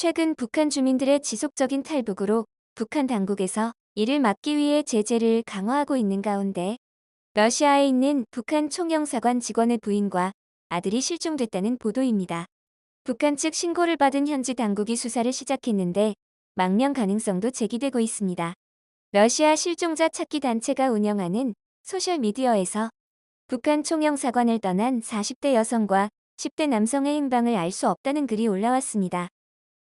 최근 북한 주민들의 지속적인 탈북으로 북한 당국에서 이를 막기 위해 제재를 강화하고 있는 가운데 러시아에 있는 북한 총영사관 직원의 부인과 아들이 실종됐다는 보도입니다. 북한 측 신고를 받은 현지 당국이 수사를 시작했는데 망명 가능성도 제기되고 있습니다. 러시아 실종자 찾기 단체가 운영하는 소셜미디어에서 북한 총영사관을 떠난 40대 여성과 10대 남성의 행방을 알 수 없다는 글이 올라왔습니다.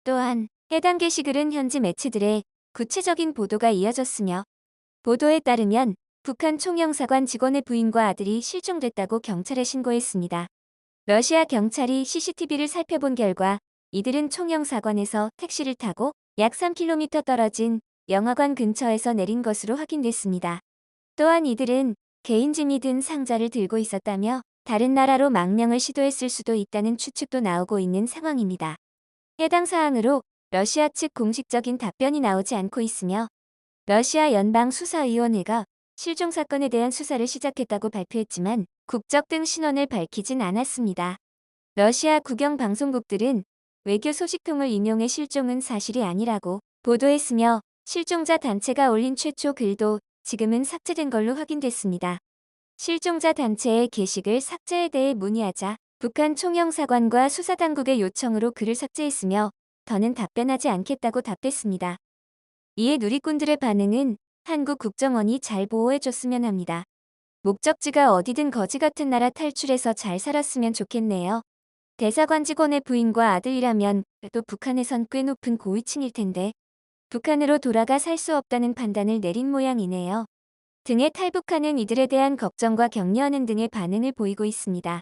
또한 해당 게시글은 현지 매체들의 구체적인 보도가 이어졌으며 보도에 따르면 북한 총영사관 직원의 부인과 아들이 실종됐다고 경찰에 신고했습니다. 러시아 경찰이 CCTV를 살펴본 결과 이들은 총영사관에서 택시를 타고 약 3km 떨어진 영화관 근처에서 내린 것으로 확인됐습니다. 또한 이들은 개인 짐이 든 상자를 들고 있었다며 다른 나라로 망명을 시도했을 수도 있다는 추측도 나오고 있는 상황입니다. 해당 사항으로 러시아 측 공식적인 답변이 나오지 않고 있으며 러시아 연방수사위원회가 실종 사건에 대한 수사를 시작했다고 발표했지만 국적 등 신원을 밝히진 않았습니다. 러시아 국영 방송국들은 외교 소식통을 인용해 실종은 사실이 아니라고 보도했으며 실종자 단체가 올린 최초 글도 지금은 삭제된 걸로 확인됐습니다. 실종자 단체의 게시글 삭제에 대해 문의하자 북한 총영사관과 수사당국의 요청으로 글을 삭제했으며 더는 답변하지 않겠다고 답했습니다. 이에 누리꾼들의 반응은 한국 국정원이 잘 보호해줬으면 합니다. 목적지가 어디든 거지 같은 나라 탈출해서 잘 살았으면 좋겠네요. 대사관 직원의 부인과 아들이라면 또 북한에선 꽤 높은 고위층일 텐데 북한으로 돌아가 살 수 없다는 판단을 내린 모양이네요. 등에 탈북하는 이들에 대한 걱정과 격려하는 등의 반응을 보이고 있습니다.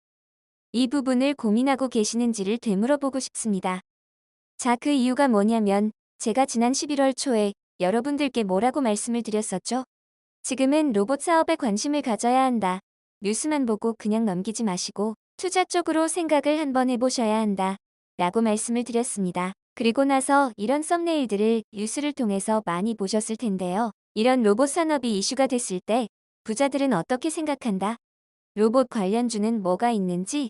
이 부분을 고민하고 계시는지를 되물어보고 싶습니다. 자, 그 이유가 뭐냐면 제가 지난 11월 초에 여러분들께 뭐라고 말씀을 드렸었죠? 지금은 로봇 사업에 관심을 가져야 한다. 뉴스만 보고 그냥 넘기지 마시고 투자 쪽으로 생각을 한번 해보셔야 한다. 라고 말씀을 드렸습니다. 그리고 나서 이런 썸네일들을 뉴스를 통해서 많이 보셨을 텐데요. 이런 로봇 산업이 이슈가 됐을 때 부자들은 어떻게 생각한다? 로봇 관련주는 뭐가 있는지,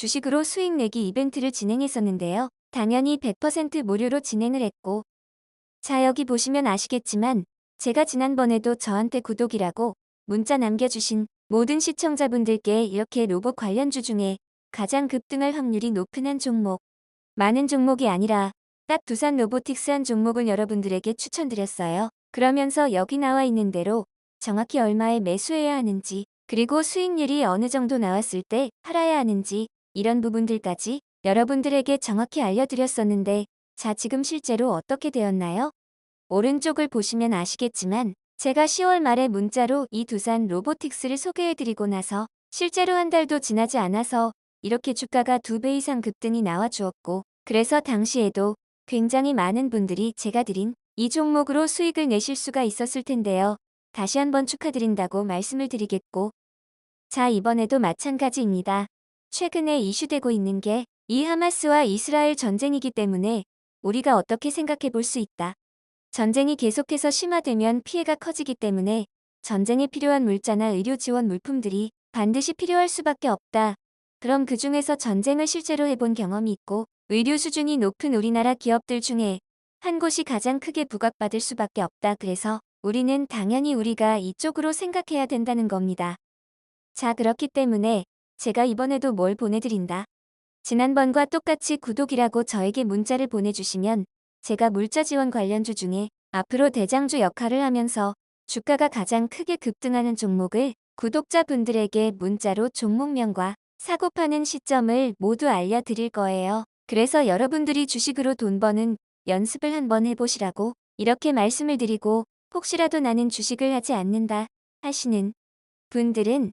주식으로 수익 내기 이벤트를 진행했었는데요. 당연히 100% 무료로 진행을 했고 자 여기 보시면 아시겠지만 제가 지난번에도 저한테 구독이라고 문자 남겨주신 모든 시청자분들께 이렇게 로봇 관련주 중에 가장 급등할 확률이 높은 한 종목 많은 종목이 아니라 딱 두산 로보틱스 한 종목을 여러분들에게 추천드렸어요. 그러면서 여기 나와 있는 대로 정확히 얼마에 매수해야 하는지 그리고 수익률이 어느 정도 나왔을 때 팔아야 하는지 이런 부분들까지 여러분들에게 정확히 알려드렸었는데 자 지금 실제로 어떻게 되었나요? 오른쪽을 보시면 아시겠지만 제가 10월 말에 문자로 이 두산 로보틱스를 소개해드리고 나서 실제로 한 달도 지나지 않아서 이렇게 주가가 두 배 이상 급등이 나와 주었고 그래서 당시에도 굉장히 많은 분들이 제가 드린 이 종목으로 수익을 내실 수가 있었을 텐데요. 다시 한번 축하드린다고 말씀을 드리겠고 자 이번에도 마찬가지입니다. 최근에 이슈되고 있는 게 이 하마스와 이스라엘 전쟁이기 때문에 우리가 어떻게 생각해 볼 수 있다. 전쟁이 계속해서 심화되면 피해가 커지기 때문에 전쟁에 필요한 물자나 의료 지원 물품들이 반드시 필요할 수밖에 없다. 그럼 그 중에서 전쟁을 실제로 해본 경험이 있고 의료 수준이 높은 우리나라 기업들 중에 한 곳이 가장 크게 부각받을 수밖에 없다. 그래서 우리는 당연히 우리가 이쪽으로 생각해야 된다는 겁니다. 자, 그렇기 때문에 제가 이번에도 뭘 보내드린다. 지난번과 똑같이 구독이라고 저에게 문자를 보내주시면 제가 물자 지원 관련주 중에 앞으로 대장주 역할을 하면서 주가가 가장 크게 급등하는 종목을 구독자분들에게 문자로 종목명과 사고 파는 시점을 모두 알려드릴 거예요. 그래서 여러분들이 주식으로 돈 버는 연습을 한번 해보시라고 이렇게 말씀을 드리고 혹시라도 나는 주식을 하지 않는다 하시는 분들은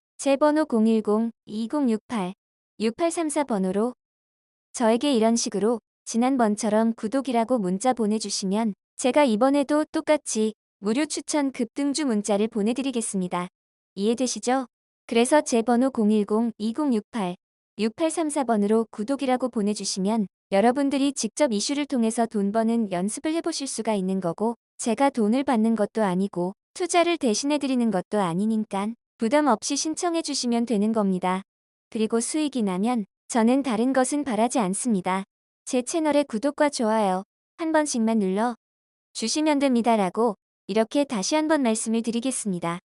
제 번호 010-2068-6834 번호로 저에게 이런 식으로 지난번처럼 구독이라고 문자 보내주시면 제가 이번에도 똑같이 무료 추천 급등주 문자를 보내드리겠습니다. 이해되시죠? 그래서 제 번호 010-2068-6834번으로 구독이라고 보내주시면 여러분들이 직접 이슈를 통해서 돈 버는 연습을 해보실 수가 있는 거고 제가 돈을 받는 것도 아니고 투자를 대신해드리는 것도 아니니까 부담 없이 신청해 주시면 되는 겁니다. 그리고 수익이 나면 저는 다른 것은 바라지 않습니다. 제 채널의 구독과 좋아요 한 번씩만 눌러 주시면 됩니다라고 이렇게 다시 한번 말씀을 드리겠습니다.